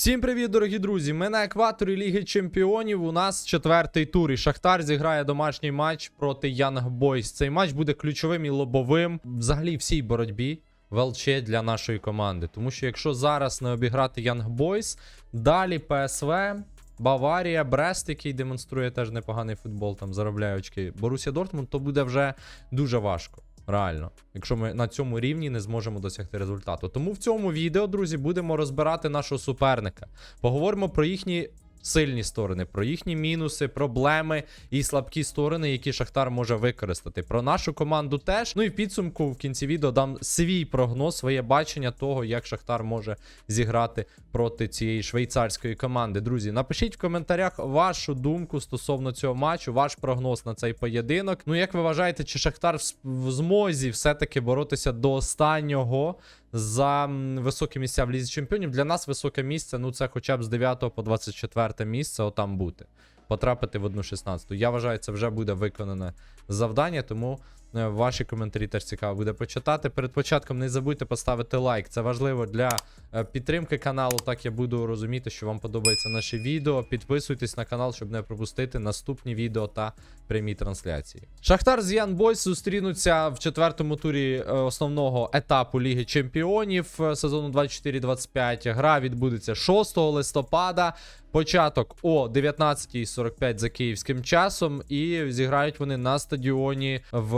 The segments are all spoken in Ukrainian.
Всім привіт, дорогі друзі! Ми на екваторі Ліги Чемпіонів. У нас четвертий тур. І Шахтар зіграє домашній матч проти Young Boys. Цей матч буде ключовим і лобовим взагалі всій боротьбі в для нашої команди. Тому що якщо зараз не обіграти Young Boys, далі ПСВ, Баварія, Брест, який демонструє теж непоганий футбол, там заробляє очки. Борусія Дортмунд, то буде вже дуже важко. Реально, якщо ми на цьому рівні не зможемо досягти результату. Тому в цьому відео, друзі, будемо розбирати нашого суперника. Поговоримо про їхні сильні сторони, про їхні мінуси, проблеми і слабкі сторони, які Шахтар може використати. Про нашу команду теж. Ну і в підсумку в кінці відео дам свій прогноз, своє бачення того, як Шахтар може зіграти проти цієї швейцарської команди. Друзі, напишіть в коментарях вашу думку стосовно цього матчу, ваш прогноз на цей поєдинок. Ну, як ви вважаєте, чи Шахтар в змозі все-таки боротися до останнього за високі місця в лізі чемпіонів? Для нас високе місце, ну це хоча б з 9 по 24 місце, отам бути. Потрапити в одну 16. Я вважаю, це вже буде виконане завдання, тому ваші коментарі теж цікаво буде почитати. Перед початком не забудьте поставити лайк. Це важливо для е, підтримки каналу. Так я буду розуміти, що вам подобається наше відео. Підписуйтесь на канал, щоб не пропустити наступні відео та прямі трансляції. Шахтар з Ян Бойс зустрінуться в четвертому турі е, основного етапу Ліги Чемпіонів е, сезону 24-25. Гра відбудеться 6 листопада. Початок о 19.45 за київським часом, і зіграють вони на стадіоні в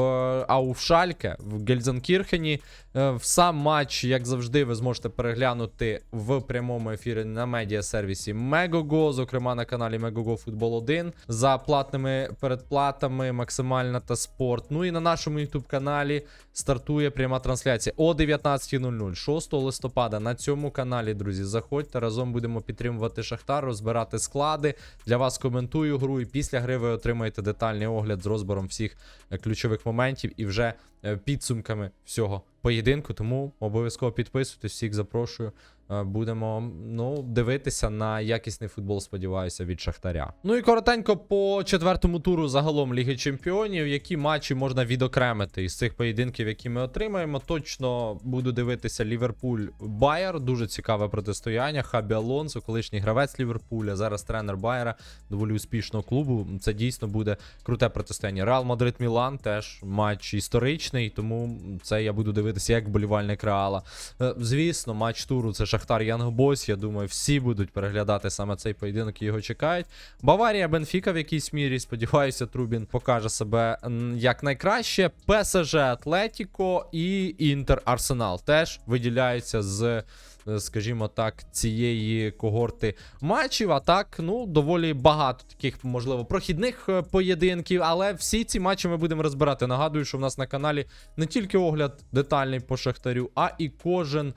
Ауфшальке в Гельзенкірхені. Е, В сам матч, як завжди, ви зможете переглянути в прямому ефірі на медіасервісі Megogo, зокрема на каналі Megogo Football 1 за платними передплатами, максимальна та спорт. Ну і на нашому youtube каналі стартує пряма трансляція о 19.00 6 листопада. На цьому каналі, друзі, заходьте разом будемо підтримувати Шахтар, розбирати склади. Для вас коментую гру, і після гри ви отримаєте детальний огляд з розбором всіх е, ключових моментів і вже е, підсумками всього поєдинку. Тому обов'язково підписуйтесь, всіх запрошую. Е, Будемо ну дивитися на якісний футбол, сподіваюся, від Шахтаря. Ну і коротенько по четвертому туру загалом Ліги Чемпіонів, які матчі можна відокремити із цих поєдинків, які ми отримаємо. Точно буду дивитися Ліверпуль Байер. Дуже цікаве протистояння. Хабі Алонсо, колишній гравець Ліверпуля, зараз тренер Байера, доволі успішного клубу. Це дійсно буде круте протистояння. Реал Мадрид Мілан теж матч історичний, тому це я буду дивитися як болівальник Реала. Е, Звісно, матч туру це Шахтар Янг Бойс. Я думаю, всі будуть переглядати саме цей поєдинок і його чекають. Баварія Бенфіка в якійсь мірі. Сподіваюся, Трубін покаже себе як найкраще. ПСЖ Атлетіко і Інтер Арсенал теж виділяються з. Скажімо так, цієї когорти матчів. А так, ну, доволі багато таких, можливо, прохідних е, поєдинків, але всі ці матчі ми будемо розбирати. Нагадую, що в нас на каналі не тільки огляд детальний по Шахтарю, а і кожен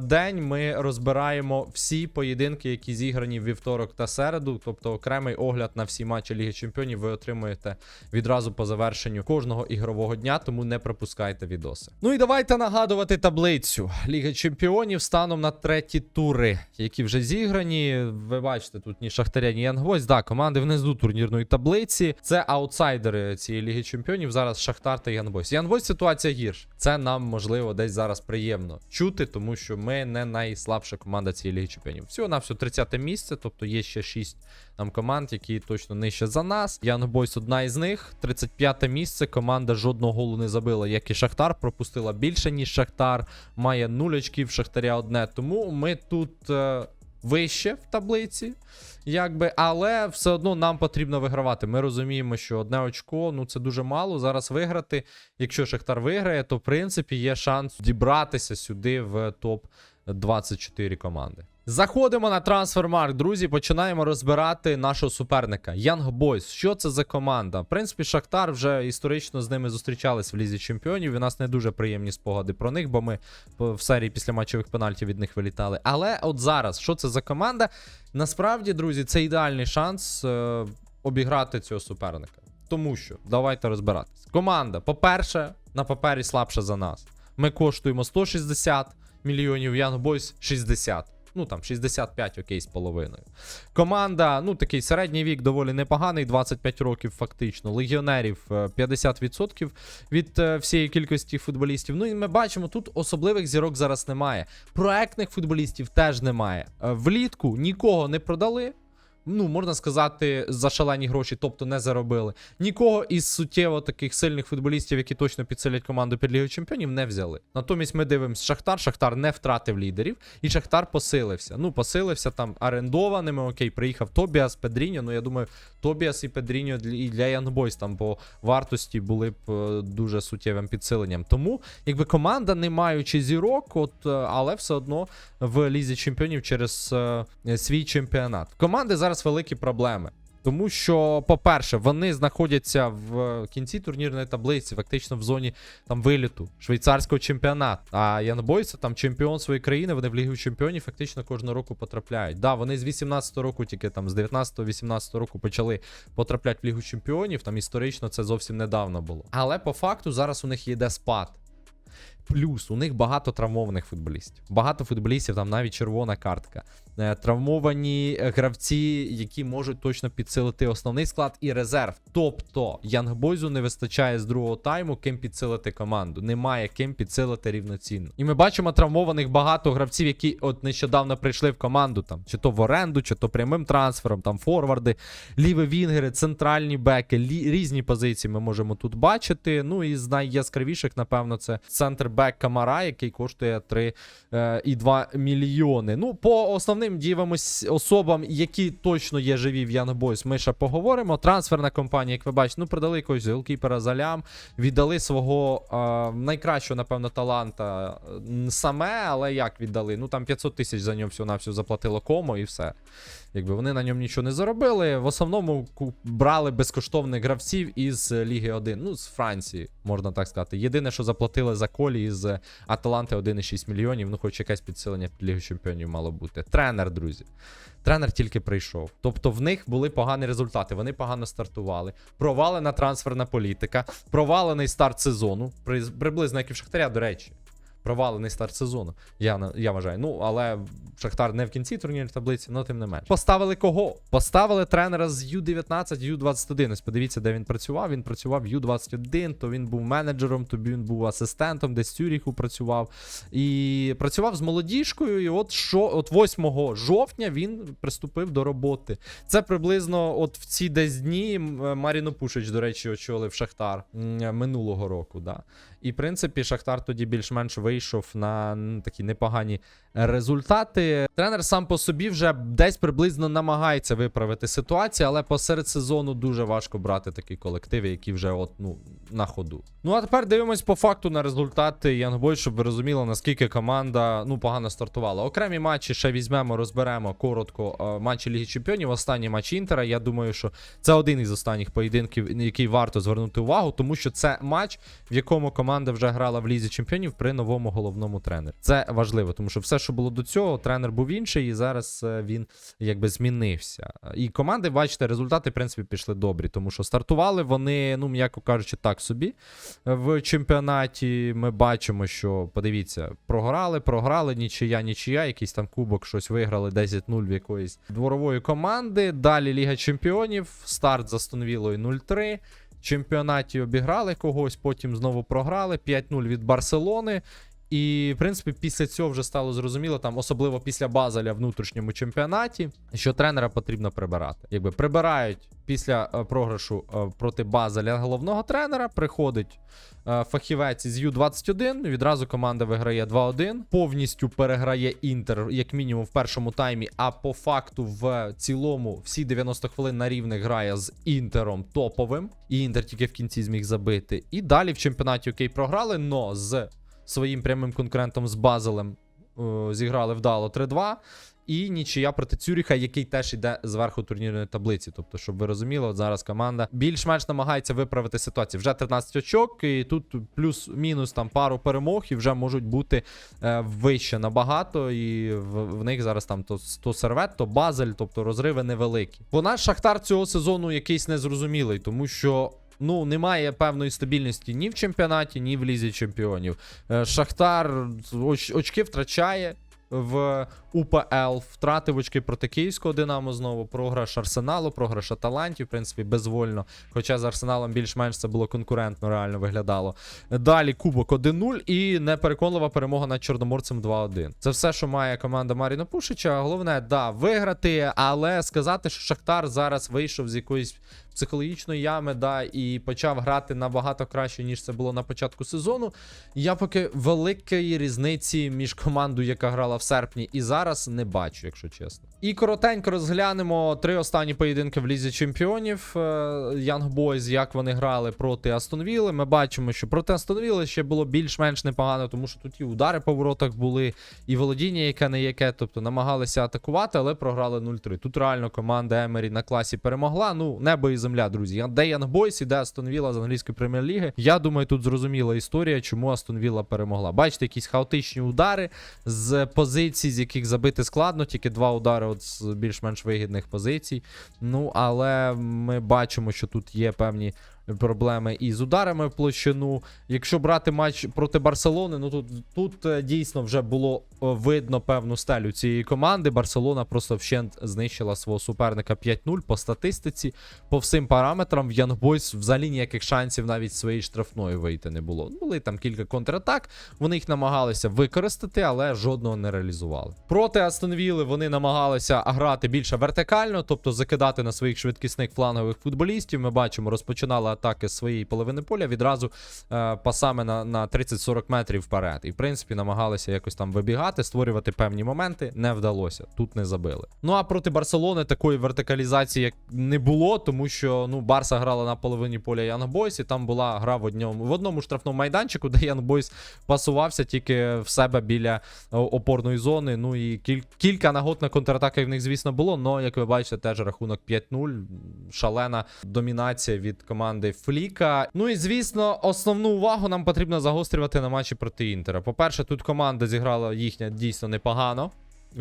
день ми розбираємо всі поєдинки, які зіграні вівторок та середу. Тобто окремий огляд на всі матчі Ліги Чемпіонів ви отримуєте відразу по завершенню кожного ігрового дня, тому не пропускайте відоси. Ну і давайте нагадувати таблицю Ліги Чемпіонів станом на треті тури, які вже зіграні. Ви бачите, тут ні Шахтаря, ні Янгвоздь. Да, команди внизу турнірної таблиці. Це аутсайдери цієї Ліги Чемпіонів. Зараз Шахтар та Янгвоздь. Янгвоздь ситуація гірша. Це нам можливо десь зараз приємно чути, тому що ми не найслабша команда цієї Ліги Чемпіонів. Всього на все 30 місце, тобто є ще 6 там команд, які точно нижче за нас. Boys одна із них. 35 місце. Команда жодного голу не забила, як і Шахтар. Пропустила більше, ніж Шахтар. Має 0 очків Шахтаря одне. Тому ми тут е, вище в таблиці. Якби, але все одно нам потрібно вигравати. Ми розуміємо, що одне очко ну це дуже мало. Зараз виграти. Якщо Шахтар виграє, то в принципі є шанс дібратися сюди в топ 24 команди. Заходимо на трансфермарк, друзі. Починаємо розбирати нашого суперника. Young Boys. Що це за команда? В принципі, Шахтар вже історично з ними зустрічались в лізі чемпіонів. У нас не дуже приємні спогади про них, бо ми в серії після матчових пенальтів від них вилітали. Але от зараз, що це за команда? Насправді, друзі, це ідеальний шанс е, обіграти цього суперника. Тому що давайте розбиратись. Команда, по-перше, на папері слабша за нас. Ми коштуємо 160 мільйонів, Young Boys 60. Ну там 65 окей з половиною. Команда, ну такий середній вік доволі непоганий, 25 років фактично. Легіонерів е, 50% від е, всієї кількості футболістів. Ну і ми бачимо, тут особливих зірок зараз немає. Проектних футболістів теж немає. Е, Влітку нікого не продали. Ну, можна сказати, за шалені гроші, тобто не заробили. Нікого із суттєво таких сильних футболістів, які точно підсилять команду під Лігою Чемпіонів, не взяли. Натомість ми дивимося Шахтар. Шахтар не втратив лідерів, і Шахтар посилився. Ну, посилився там орендованими. Окей, приїхав Тобіас, Педріньо. Ну, я думаю, Тобіас і Педріньо і для Янгбойс там по вартості були б е, дуже суттєвим підсиленням. Тому, якби команда, не маючи зірок, от, е, але все одно в лізі чемпіонів через е, свій чемпіонат. Команди зараз великі проблеми. Тому що, по-перше, вони знаходяться в кінці турнірної таблиці, фактично в зоні там виліту швейцарського чемпіонату. А Янбойси там чемпіон своєї країни, вони в Лігу чемпіонів фактично кожного року потрапляють. Да, вони з 18-го року, тільки там з 19-18 року почали потрапляти в Лігу чемпіонів. Там історично це зовсім недавно було. Але по факту зараз у них йде спад. Плюс у них багато травмованих футболістів. Багато футболістів, там навіть червона картка. Е, Травмовані е, гравці, які можуть точно підсилити основний склад і резерв. Тобто Янгбойзу не вистачає з другого тайму ким підсилити команду. Немає ким підсилити рівноцінно. І ми бачимо травмованих багато гравців, які от нещодавно прийшли в команду, там чи то в оренду, чи то прямим трансфером, там форварди, ліві вінгери, центральні беки, лі- різні позиції ми можемо тут бачити. Ну і з найяскравіших, напевно, це центр бек Камара, який коштує 3,2 мільйони. Ну, по основним дивимось особам, які точно є живі в Young Boys, ми ще поговоримо. Трансферна компанія, як ви бачите, ну продали якогось голкіпера за лям, віддали свого е, найкращого, напевно, таланта саме, але як віддали? Ну там 500 тисяч за нього всього на всього заплатило комо і все. Якби вони на ньому нічого не заробили. В основному брали безкоштовних гравців із е, Ліги 1, ну з Франції, можна так сказати. Єдине, що заплатили за колі із е, Аталанти 1,6 мільйонів. Ну, хоч якесь підсилення під Лігу Чемпіонів мало бути. Тренер, друзі. Тренер тільки прийшов. Тобто в них були погані результати. Вони погано стартували. Провалена трансферна політика, провалений старт сезону. При, приблизно як і в Шахтаря, до речі. Провалений старт сезону. Я, я вважаю. Ну, але Шахтар не в кінці турнірної таблиці, але тим не менш. Поставили кого? Поставили тренера з Ю-19, Ю-21. Ось подивіться, де він працював. Він працював в Ю-21, то він був менеджером, то він був асистентом, десь в Цюріху працював. І працював з молодіжкою. І от що, от 8 жовтня він приступив до роботи. Це приблизно от в ці десь дні Маріно Пушич, до речі, очолив Шахтар минулого року. Да. І, в принципі, Шахтар тоді більш-менш вийшов на такі непогані результати. Тренер сам по собі вже десь приблизно намагається виправити ситуацію, але посеред сезону дуже важко брати такі колективи, які вже от, ну, на ходу. Ну а тепер дивимось по факту на результати Янгбой, щоб ви розуміли, наскільки команда ну, погано стартувала. Окремі матчі ще візьмемо, розберемо коротко е, матчі Ліги Чемпіонів. Останній матч Інтера. Я думаю, що це один із останніх поєдинків, на який варто звернути увагу, тому що це матч, в якому команда вже грала в Лізі Чемпіонів при новому головному тренері. Це важливо, тому що все, що було до цього, тренер був інший, і зараз е, він якби змінився. І команди, бачите, результати, в принципі, пішли добрі, тому що стартували вони, ну, м'яко кажучи, так собі. В чемпіонаті ми бачимо, що подивіться, програли, програли, нічия, нічия, якийсь там кубок, щось виграли 10-0 в якоїсь дворової команди. Далі Ліга Чемпіонів, старт за Стонвілою 0-3. Чемпіонаті обіграли когось, потім знову програли. 5-0 від Барселони. І, в принципі, після цього вже стало зрозуміло, там, особливо після Базеля в внутрішньому чемпіонаті, що тренера потрібно прибирати. Якби прибирають після е, програшу е, проти Базеля головного тренера, приходить е, фахівець із Ю-21. Відразу команда виграє 2-1. Повністю переграє Інтер, як мінімум, в першому таймі. А по факту, в цілому, всі 90 хвилин на рівних грає з Інтером топовим. І Інтер тільки в кінці зміг забити. І далі в чемпіонаті окей програли, но з своїм прямим конкурентом з Базелем е, зіграли вдало 3-2. І нічия проти Цюріха, який теж йде зверху турнірної таблиці. Тобто, щоб ви розуміли, от зараз команда більш-менш намагається виправити ситуацію. Вже 13 очок, і тут плюс-мінус там пару перемог, і вже можуть бути е, вище набагато. І в, в них зараз там то, то сервет, то базель, тобто розриви невеликі. Бо наш Шахтар цього сезону якийсь незрозумілий, тому що. Ну, немає певної стабільності ні в чемпіонаті, ні в лізі чемпіонів. Е, Шахтар оч- очки втрачає. в УПЛ, втратив очки проти київського Динамо знову, програш Арсеналу, програш Аталанті, в принципі, безвольно. Хоча з Арсеналом більш-менш це було конкурентно, реально виглядало. Далі Кубок 1-0 і непереконлива перемога над Чорноморцем 2-1. Це все, що має команда Маріна Пушича. Головне, да, виграти, але сказати, що Шахтар зараз вийшов з якоїсь психологічної ями, да, і почав грати набагато краще, ніж це було на початку сезону. Я поки великої різниці між командою, яка грала в серпні, і зараз не бачу, якщо чесно. І коротенько розглянемо три останні поєдинки в лізі чемпіонів е, Young Boys, як вони грали проти Астон Вілли. Ми бачимо, що проти Астон Вілли ще було більш-менш непогано, тому що тут і удари по воротах були, і володіння, яке не яке, тобто намагалися атакувати, але програли 0-3. Тут реально команда Емері на класі перемогла. Ну, небо і земля, друзі. Де Young Boys і де Астон Вілла з англійської прем'єр-ліги. Я думаю, тут зрозуміла історія, чому Астон Вілла перемогла. Бачите, якісь хаотичні удари з позицій, з яких забити складно, тільки два удари от з більш-менш вигідних позицій. Ну, але ми бачимо, що тут є певні проблеми і з ударами в площину. Якщо брати матч проти Барселони, ну тут, тут е, дійсно вже було е, видно певну стелю цієї команди. Барселона просто вщент знищила свого суперника 5-0 по статистиці, по всім параметрам. В Boys взагалі ніяких шансів навіть своєї штрафної вийти не було. Були там кілька контратак, вони їх намагалися використати, але жодного не реалізували. Проти Астон Вілли вони намагалися грати більше вертикально, тобто закидати на своїх швидкісних флангових футболістів. Ми бачимо, розпочинали атаки своєї половини поля відразу е, пасами на, на 30-40 метрів вперед. І в принципі намагалися якось там вибігати, створювати певні моменти. Не вдалося. Тут не забили. Ну а проти Барселони такої вертикалізації як не було, тому що ну Барса грала на половині поля Ян Бойс, і там була гра в одному в одному штрафному майданчику, де Ян Бойс пасувався тільки в себе біля опорної зони. Ну і кіль, кілька нагод на контратаках в них, звісно, було. Но як ви бачите, теж рахунок 5-0. Шалена домінація від команди Фліка. Ну і звісно, основну увагу нам потрібно загострювати на матчі проти Інтера. По-перше, тут команда зіграла їхня дійсно непогано.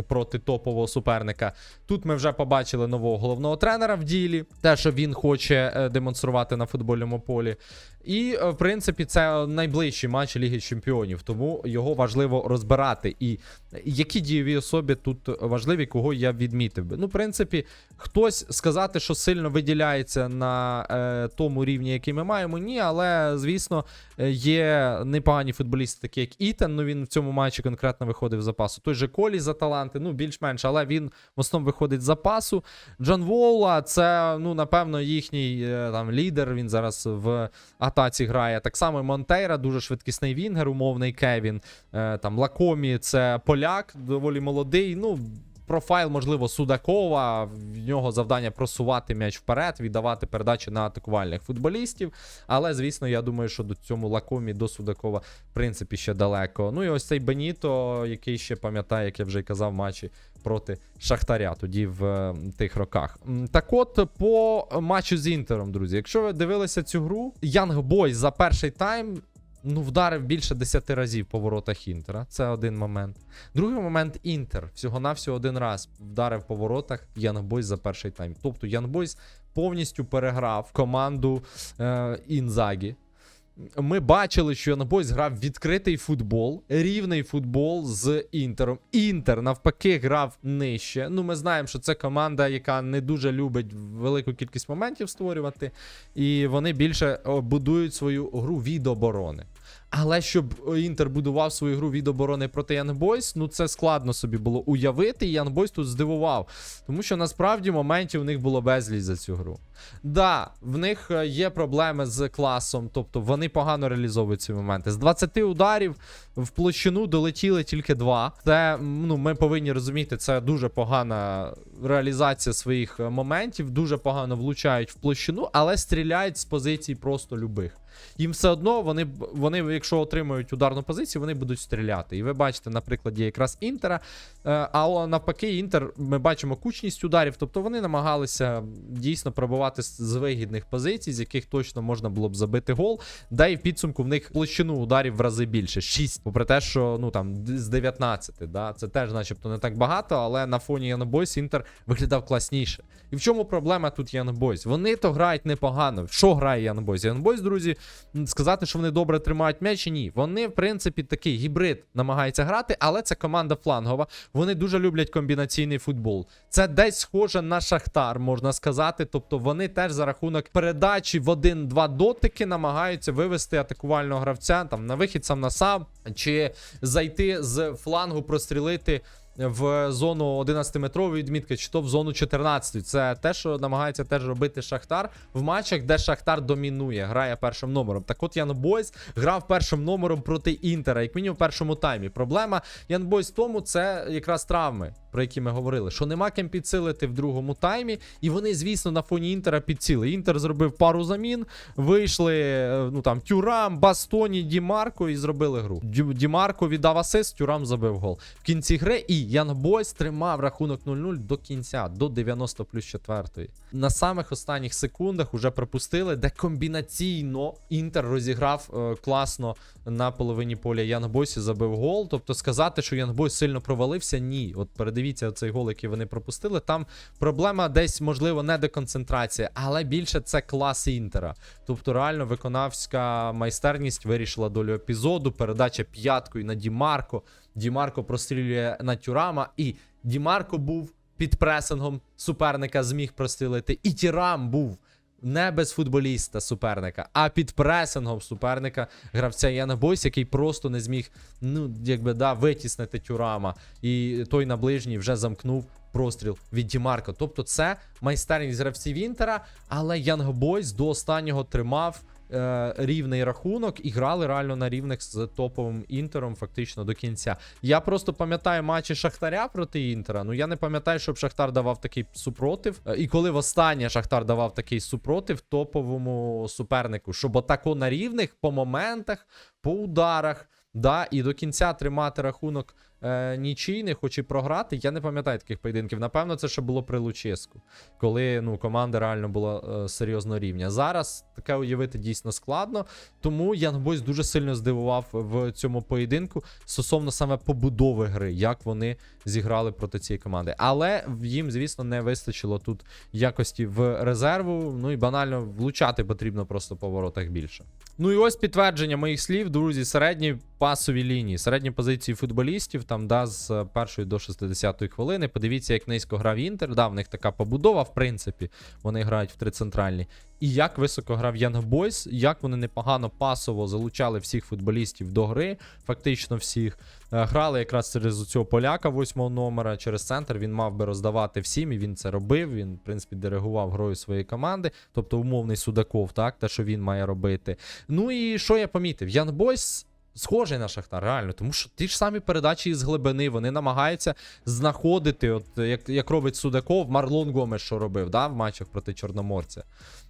Проти топового суперника. Тут ми вже побачили нового головного тренера в ділі, те, що він хоче е, демонструвати на футбольному полі. І, е, в принципі, це найближчий матч Ліги Чемпіонів, тому його важливо розбирати. І які дієві особи тут важливі, кого я відмітив би. Ну, в принципі, хтось сказати, що сильно виділяється на е, тому рівні, який ми маємо, ні, але звісно, е, є непогані футболісти, такі як Ітан. Ну він в цьому матчі конкретно виходив з запасу. Той же Колі за таланти, ну більш-менш, але він в основному виходить з запасу. Джон Волла, це ну напевно їхній е, там лідер. Він зараз в атаці грає. Так само Монтейра, дуже швидкісний вінгер, умовний Кевін. Е, там Лакомі, це поляк, доволі молодий. Ну. Профайл, можливо, Судакова. В нього завдання просувати м'яч вперед, віддавати передачі на атакувальних футболістів. Але, звісно, я думаю, що до цьому лакомі до Судакова, в принципі, ще далеко. Ну і ось цей Беніто, який ще пам'ятає, як я вже й казав, матчі проти Шахтаря тоді в е, тих роках. Так от, по матчу з Інтером, друзі, якщо ви дивилися цю гру, Янг Бой за перший тайм. Ну, вдарив більше 10 разів по воротах Інтера. Це один момент. Другий момент Інтер. Всього-навсього один раз вдарив по воротах Янбойс за перший тайм. Тобто Янбойс повністю переграв команду е, Інзагі. Ми бачили, що Янбойс грав відкритий футбол, рівний футбол з Інтером. Інтер навпаки грав нижче. Ну, ми знаємо, що це команда, яка не дуже любить велику кількість моментів створювати, і вони більше будують свою гру від оборони. Але щоб Інтер будував свою гру від оборони проти Boys, ну це складно собі було уявити. І Boys тут здивував. Тому що насправді моментів у них було безліч за цю гру. Да, в них е, є проблеми з класом, тобто вони погано реалізовують ці моменти. З 20 ударів в площину долетіли тільки два. Це ну, ми повинні розуміти, це дуже погана реалізація своїх е, моментів, дуже погано влучають в площину, але стріляють з позицій просто любих. Їм все одно вони, вони, якщо отримують ударну позицію, вони будуть стріляти. І ви бачите на прикладі якраз Інтера. Е, А навпаки, Інтер, ми бачимо кучність ударів, тобто вони намагалися дійсно пробувати з вигідних позицій, з яких точно можна було б забити гол. Да і в підсумку в них площину ударів в рази більше 6. Попри те, що ну там з 19, да, це теж, начебто, не так багато, але на фоні Янобойс Інтер виглядав класніше. І в чому проблема тут Янобойс? Вони то грають непогано. Що грає Янобойс? Янобойс, друзі, сказати, що вони добре тримають м'яч. ні. Вони, в принципі, такий гібрид намагаються грати, але це команда флангова. Вони дуже люблять комбінаційний футбол. Це десь схоже на Шахтар, можна сказати. Тобто вони теж за рахунок передачі в один-два дотики намагаються вивести атакувального гравця там на вихід сам на сам, чи зайти з флангу, прострілити в зону 11-метрової відмітки, чи то в зону 14. Це те, що намагається теж робити Шахтар в матчах, де Шахтар домінує, грає першим номером. Так от Ян Бойс грав першим номером проти Інтера, як мінімум в першому таймі. Проблема Ян Бойс в тому, це якраз травми, про які ми говорили, що нема ким підсилити в другому таймі. І вони, звісно, на фоні Інтера підсіли. Інтер зробив пару замін, вийшли е, ну там Тюрам, Бастоні, Дімарко і зробили гру. Дімарко віддав асист, Тюрам забив гол. В кінці гри і Ян Бойс тримав рахунок 0-0 до кінця, до 90 плюс 4. На самих останніх секундах уже пропустили, де комбінаційно Інтер розіграв е, класно на половині поля Ян Бойс і забив гол. Тобто сказати, що Ян Бойс сильно провалився, ні. От передивіться цей гол, який вони пропустили. Там проблема десь, можливо, не деконцентрація, але більше це клас Інтера. Тобто, реально виконавська майстерність вирішила долю епізоду. Передача п'яткою на Дімарко. Дімарко прострілює на Тюрама, і Дімарко був під пресингом суперника, зміг прострілити. І Тірам був не без футболіста суперника, а під пресингом суперника гравця Яна Бойс, який просто не зміг, ну, якби да, витіснити Тюрама. І той на ближній вже замкнув простріл від Дімарко. Тобто, це майстерність гравців Інтера, але Янг Бойс до останнього тримав. Е, Рівний рахунок і грали реально на рівних з топовим інтером, фактично до кінця. Я просто пам'ятаю матчі Шахтаря проти Інтера. Ну я не пам'ятаю, щоб Шахтар давав такий супротив. Е, І коли востаннє Шахтар давав такий супротив топовому супернику, щоб отако на рівних по моментах, по ударах, да, і до кінця тримати рахунок е, нічийний, хоч і програти. Я не пам'ятаю таких поєдинків. Напевно, це ще було при Луческу, коли ну, команда реально була е, серйозно рівня. Зараз таке уявити дійсно складно. Тому Ян Бойс дуже сильно здивував в цьому поєдинку стосовно саме побудови гри, як вони зіграли проти цієї команди. Але їм, звісно, не вистачило тут якості в резерву. Ну і банально влучати потрібно просто по воротах більше. Ну і ось підтвердження моїх слів, друзі, середні пасові лінії, середні позиції футболістів, там да, з першої до 60-ї хвилини. Подивіться, як низько грав Інтер. Да, в них така побудова, в принципі, вони грають в три центральні. І як високо грав Янг Бойс, як вони непогано пасово залучали всіх футболістів до гри, фактично всіх. Е, Грали якраз через цього поляка восьмого номера через центр. Він мав би роздавати всім, і він це робив. Він, в принципі, диригував грою своєї команди, тобто умовний Судаков, так, те, що він має робити. Ну і що я помітив? Ян Бойс. Схожий на Шахтар, реально, тому що ті ж самі передачі із глибини, вони намагаються знаходити, от як, як робить Судаков, Марлон Гомес, що робив, да, в матчах проти Чорноморця.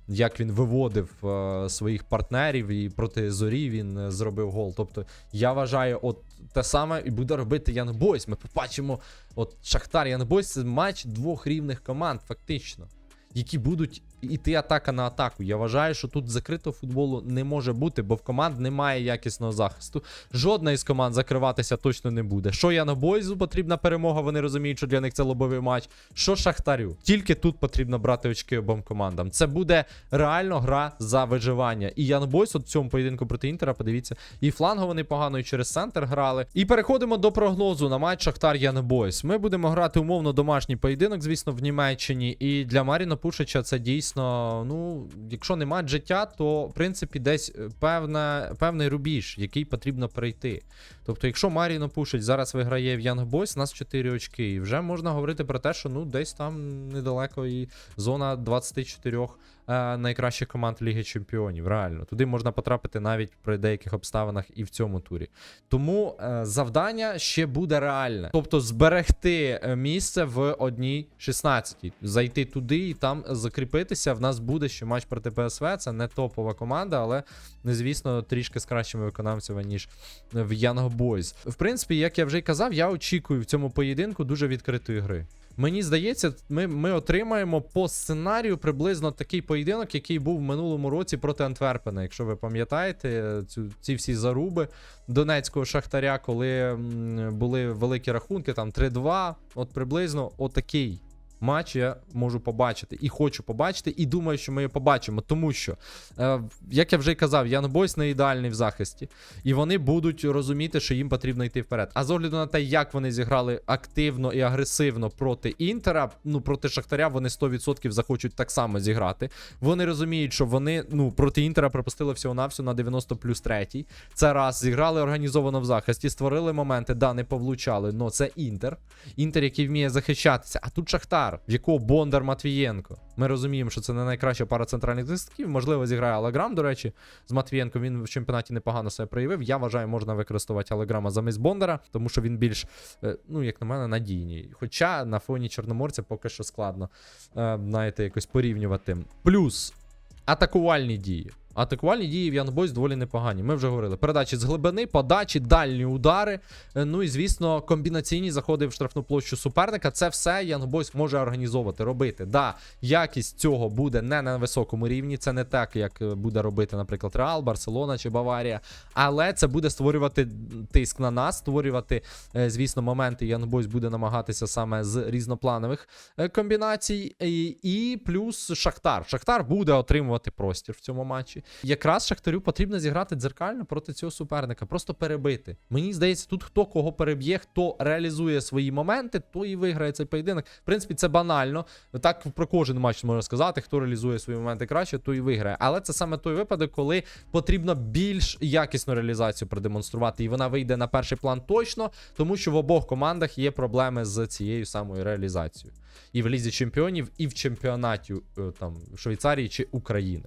Як він виводив е, своїх партнерів і проти зорі він е, зробив гол. Тобто, я вважаю, от те саме і буде робити Ян Бойс. Ми побачимо, от Шахтар Ян Бойс це матч двох рівних команд, фактично, які будуть іти атака на атаку. Я вважаю, що тут закритого футболу не може бути, бо в команд немає якісного захисту. Жодна із команд закриватися точно не буде. Що Яна Бойзу потрібна перемога, вони розуміють, що для них це лобовий матч. Що Шахтарю? Тільки тут потрібно брати очки обом командам. Це буде реально гра за виживання. І Ян Бойс от в цьому поєдинку проти Інтера, подивіться, і фланго вони погано і через центр грали. І переходимо до прогнозу на матч Шахтар Ян Бойс. Ми будемо грати умовно домашній поєдинок, звісно, в Німеччині. І для Маріна Пушича це дійсно, ну, якщо немає життя, то в принципі десь е, певна, певний рубіж, який потрібно пройти. Тобто, якщо Маріно пушить, зараз виграє в Young Boys, у нас 4 очки, і вже можна говорити про те, що ну десь там недалеко і зона 24 е, найкращих команд Ліги Чемпіонів. Реально, туди можна потрапити навіть при деяких обставинах і в цьому турі. Тому е, завдання ще буде реальне. Тобто зберегти е, місце в одній 16 зайти туди і там закріпитися. В нас буде ще матч проти ПСВ. Це не топова команда, але звісно трішки з кращими виконавцями, ніж в Young Boys. В принципі, як я вже й казав, я очікую в цьому поєдинку дуже відкритої гри. Мені здається, ми, ми отримаємо по сценарію приблизно такий поєдинок, який був в минулому році проти Антверпена. Якщо ви пам'ятаєте, цю, ці всі заруби донецького шахтаря, коли були великі рахунки, там 3-2, от приблизно отакий матч я можу побачити і хочу побачити, і думаю, що ми його побачимо. Тому що, е, як я вже й казав, Ян Бойс не ідеальний в захисті, і вони будуть розуміти, що їм потрібно йти вперед. А з огляду на те, як вони зіграли активно і агресивно проти Інтера, ну проти Шахтаря, вони 100% захочуть так само зіграти. Вони розуміють, що вони ну проти Інтера пропустили всього навсього на 90 плюс 3. Це раз зіграли організовано в захисті, створили моменти, да, не повлучали. но це Інтер. Інтер, який вміє захищатися. А тут Шахтар, в якого Бондар Матвієнко. Ми розуміємо, що це не найкраща пара центральних захисників. Можливо, зіграє Алаграм, до речі, з Матвієнком. Він в чемпіонаті непогано себе проявив. Я вважаю, можна використовувати Алаграма замість Бондара, тому що він більш, е, ну, як на мене, надійний. Хоча на фоні Чорноморця поки що складно, е, знаєте, якось порівнювати. Плюс атакувальні дії. Атакувальні дії в Boys доволі непогані. Ми вже говорили. Передачі з глибини, подачі, дальні удари. Е, Ну і звісно, комбінаційні заходи в штрафну площу суперника. Це все Boys може організовувати, робити. Да, якість цього буде не на високому рівні. Це не так, як е, буде робити, наприклад, Реал, Барселона чи Баварія. Але це буде створювати тиск на нас, створювати, е, звісно, моменти. Boys буде намагатися саме з різнопланових комбінацій. І плюс Шахтар. Шахтар буде отримувати простір в цьому матчі. Якраз Шахтарю потрібно зіграти дзеркально проти цього суперника, просто перебити. Мені здається, тут хто кого переб'є, хто реалізує свої моменти, то і виграє цей поєдинок. В принципі, це банально. Так про кожен матч можна сказати, хто реалізує свої моменти краще, то і виграє. Але це саме той випадок, коли потрібно більш якісну реалізацію продемонструвати, і вона вийде на перший план точно, тому що в обох командах є проблеми з цією самою реалізацією. І в лізі чемпіонів, і в чемпіонаті е, там Швейцарії чи України.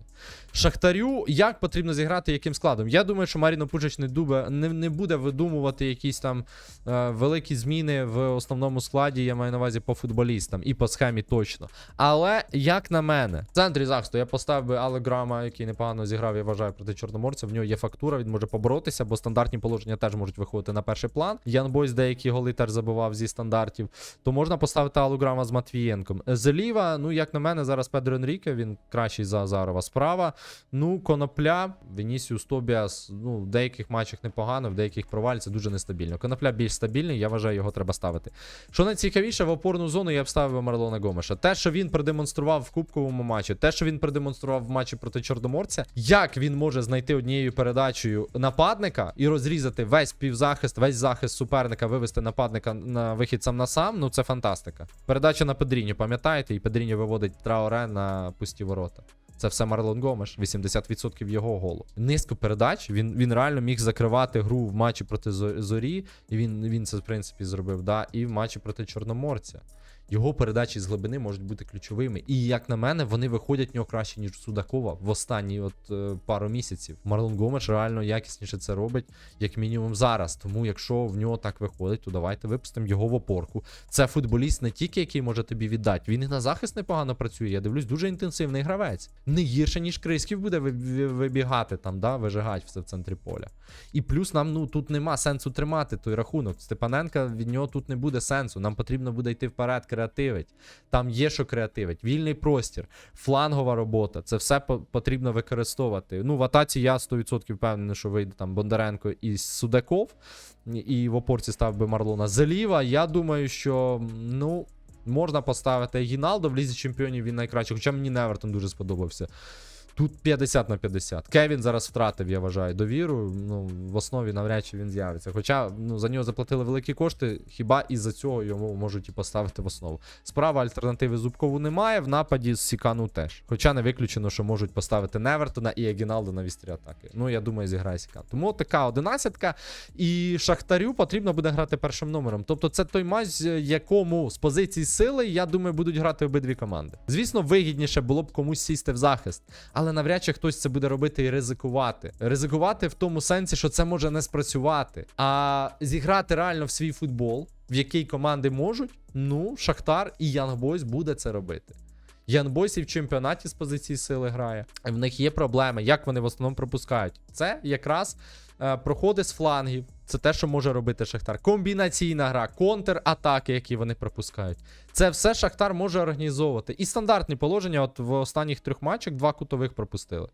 Шахтарю як потрібно зіграти яким складом? Я думаю, що Маріно Пучич не, дубе, не, не буде видумувати якісь там е, великі зміни в основному складі. Я маю на увазі по футболістам і по схемі точно. Але як на мене, в центрі захисту я поставив би Алеграма, який непогано зіграв, я вважаю, проти Чорноморця. В нього є фактура, він може поборотися, бо стандартні положення теж можуть виходити на перший план. Ян Бойс деякі голи теж забивав зі стандартів. То можна поставити Алеграма з Матвієнком. Зліва, ну як на мене, зараз Педро Енріке, він кращий за Азарова. Справа. Ну, Конопля, Вінісіус Тобіас, ну, в деяких матчах непогано, в деяких провалюється дуже нестабільно. Конопля більш стабільний, я вважаю, його треба ставити. Що найцікавіше, в опорну зону я б ставив Марлона Гомеша. Те, що він продемонстрував в кубковому матчі, те, що він продемонстрував в матчі проти Чорноморця, як він може знайти однією передачею нападника і розрізати весь півзахист, весь захист суперника, вивести нападника на вихід сам на сам, ну це фантастика. Передача на Педріні, пам'ятаєте? І Педріні виводить Траоре на пусті ворота. Це все Марлон Гомеш, 80% його голу. Низку передач. Він він реально міг закривати гру в матчі проти зорі, і він, він це в принципі зробив. Да, і в матчі проти Чорноморця. Його передачі з глибини можуть бути ключовими. І як на мене, вони виходять в нього краще, ніж у Судакова в останні от е, пару місяців. Марлон Гомеш реально якісніше це робить, як мінімум зараз. Тому, якщо в нього так виходить, то давайте випустимо його в опорку. Це футболіст не тільки який може тобі віддати, він і на захист непогано працює. Я дивлюсь, дуже інтенсивний гравець. Не гірше, ніж Крисків буде ви- ви- вибігати там, да, вижигати все в центрі поля. І плюс нам ну тут нема сенсу тримати той рахунок. Степаненка від нього тут не буде сенсу. Нам потрібно буде йти вперед, креативить. Там є що креативить. Вільний простір, флангова робота. Це все потрібно використовувати. Ну, в атаці я 100% впевнений, що вийде там Бондаренко і Судаков. І в опорці став би Марлона Заліва, Я думаю, що ну. Можна поставити Гіналдо в лізі чемпіонів він найкращий, хоча мені Невертон дуже сподобався. Тут 50 на 50. Кевін зараз втратив, я вважаю, довіру. Ну, в основі навряд чи він з'явиться. Хоча ну, за нього заплатили великі кошти, хіба із-за цього йому можуть і поставити в основу. Справа альтернативи Зубкову немає, в нападі з Сікану теж. Хоча не виключено, що можуть поставити Невертона і Агіналдо на вістрі атаки. Ну, я думаю, зіграє Сікан. Тому така одинадцятка. І Шахтарю потрібно буде грати першим номером. Тобто, це той матч, якому з позиції сили, я думаю, будуть грати обидві команди. Звісно, вигідніше було б комусь сісти в захист, але навряд чи хтось це буде робити і ризикувати. Ризикувати в тому сенсі, що це може не спрацювати. А зіграти реально в свій футбол, в який команди можуть, ну, Шахтар і Янг Бойс буде це робити. Ян в чемпіонаті з позиції сили грає. В них є проблеми, як вони в основному пропускають. Це якраз е, проходи з флангів. Це те, що може робити Шахтар. Комбінаційна гра, контратаки, які вони пропускають. Це все Шахтар може організовувати. І стандартні положення, от в останніх трьох матчах два кутових пропустили.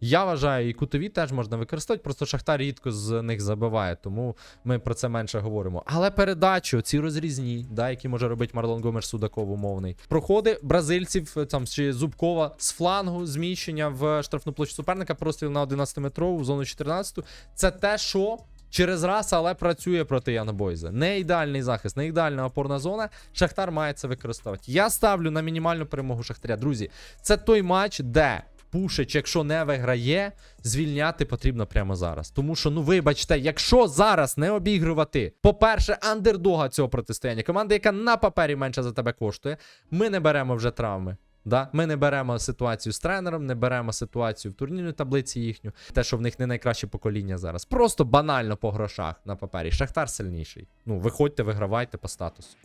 Я вважаю, і кутові теж можна використовувати, просто Шахтар рідко з них забиває, тому ми про це менше говоримо. Але передачу, ці розрізні, да, які може робити Марлон Гомеш Судаков умовний. Проходи бразильців е, там чи Зубкова з флангу, зміщення в штрафну площу суперника, простріл на 11-метрову в зону 14. Це те, що. Через раз, але працює проти Яна Бойза. Не ідеальний захист, не ідеальна опорна зона. Шахтар має це використовувати. Я ставлю на мінімальну перемогу Шахтаря. Друзі, це той матч, де Пушич, якщо не виграє, звільняти потрібно прямо зараз. Тому що, ну вибачте, якщо зараз не обігрувати, по-перше, андердога цього протистояння, команда, яка на папері менше за тебе коштує, ми не беремо вже травми. Да? Ми не беремо ситуацію з тренером, не беремо ситуацію в турнірній таблиці їхню. Те, що в них не найкраще покоління зараз. Просто банально по грошах на папері. Шахтар сильніший. Ну, виходьте, вигравайте по статусу.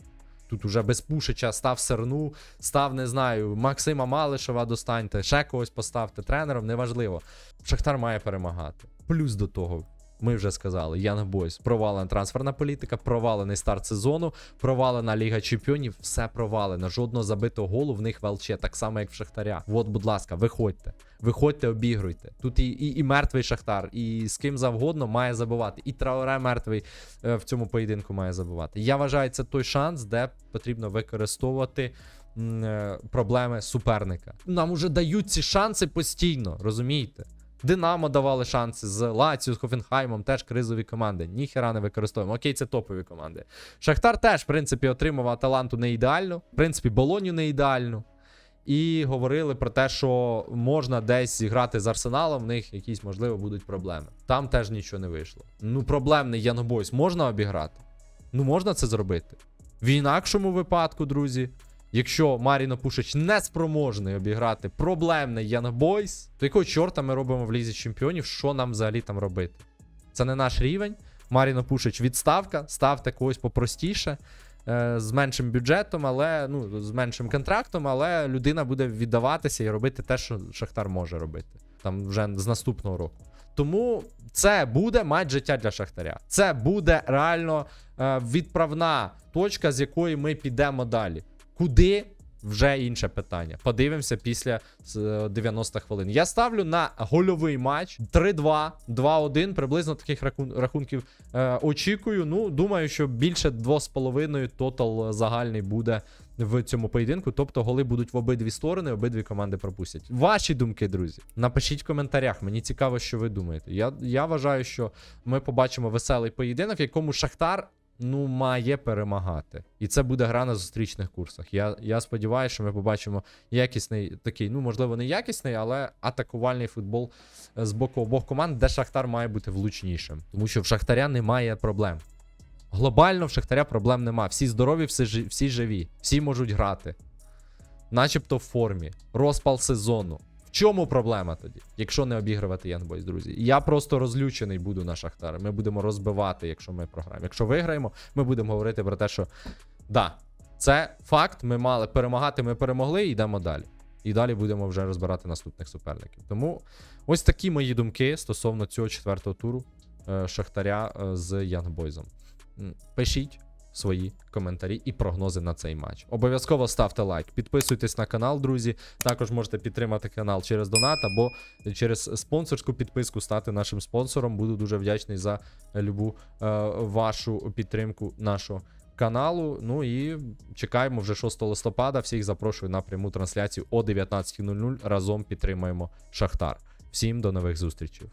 Тут уже без Пушича став Серну, став, не знаю, Максима Малишева достаньте, ще когось поставте тренером, неважливо. Шахтар має перемагати. Плюс до того, ми вже сказали, Янг Бойс, провалена трансферна політика, провалений старт сезону, провалена Ліга Чемпіонів, все провалено. Жодного забитого голу в них в так само, як в Шахтаря. От, будь ласка, виходьте. Виходьте, обігруйте. Тут і, і, і мертвий Шахтар, і з ким завгодно має забивати. І Трауре мертвий е, в цьому поєдинку має забивати. Я вважаю, це той шанс, де потрібно використовувати е, проблеми суперника. Нам уже дають ці шанси постійно, розумієте? Динамо давали шанси з Лаціо, з Хофенхаймом, теж кризові команди. Ніхера не використовуємо. Окей, це топові команди. Шахтар теж, в принципі, отримав Аталанту не ідеально. В принципі, Болоню не ідеально. І говорили про те, що можна десь зіграти з Арсеналом, в них якісь, можливо, будуть проблеми. Там теж нічого не вийшло. Ну, проблемний Янгбойс можна обіграти? Ну, можна це зробити. В інакшому випадку, друзі, якщо Маріно Пушич не спроможний обіграти проблемний Янгбойс, то якого чорта ми робимо в лізі чемпіонів? Що нам взагалі там робити? Це не наш рівень. Маріно Пушич відставка, ставте когось попростіше. е, З меншим бюджетом, але ну з меншим контрактом, але людина буде віддаватися і робити те, що Шахтар може робити там вже з наступного року. Тому це буде матч життя для Шахтаря. Це буде реально е, відправна точка, з якої ми підемо далі. Куди? Вже інше питання. Подивимося після е, 90 хвилин. Я ставлю на гольовий матч 3-2, 2-1. Приблизно таких рахун- рахунків е, очікую. Ну, думаю, що більше 2,5 тотал загальний буде в цьому поєдинку. Тобто голи будуть в обидві сторони, обидві команди пропустять. Ваші думки, друзі, напишіть в коментарях. Мені цікаво, що ви думаєте. Я, я вважаю, що ми побачимо веселий поєдинок, в якому Шахтар. Ну, має перемагати. І це буде гра на зустрічних курсах. Я, я сподіваюся, що ми побачимо якісний такий, ну, можливо, не якісний, але атакувальний футбол е, з боку обох команд, де Шахтар має бути влучнішим. Тому що в Шахтаря немає проблем. Глобально в Шахтаря проблем нема. Всі здорові, всі, всі живі, всі можуть грати. Начебто в формі. Розпал сезону. Чому проблема тоді, якщо не обігрувати Янбойс, друзі? Я просто розлючений буду на Шахтар. Ми будемо розбивати, якщо ми програємо. Якщо виграємо, ми будемо говорити про те, що да, це факт. Ми мали перемагати, ми перемогли йдемо далі. І далі будемо вже розбирати наступних суперників. Тому ось такі мої думки стосовно цього четвертого туру е, Шахтаря е, з Янгбойзом. Пишіть свої коментарі і прогнози на цей матч. Обов'язково ставте лайк, підписуйтесь на канал, друзі. Також можете підтримати канал через донат або через спонсорську підписку стати нашим спонсором. Буду дуже вдячний за любу е, вашу підтримку нашого каналу. Ну і чекаємо вже 6 листопада. Всіх запрошую на пряму трансляцію о 19.00. Разом підтримаємо Шахтар. Всім до нових зустрічей.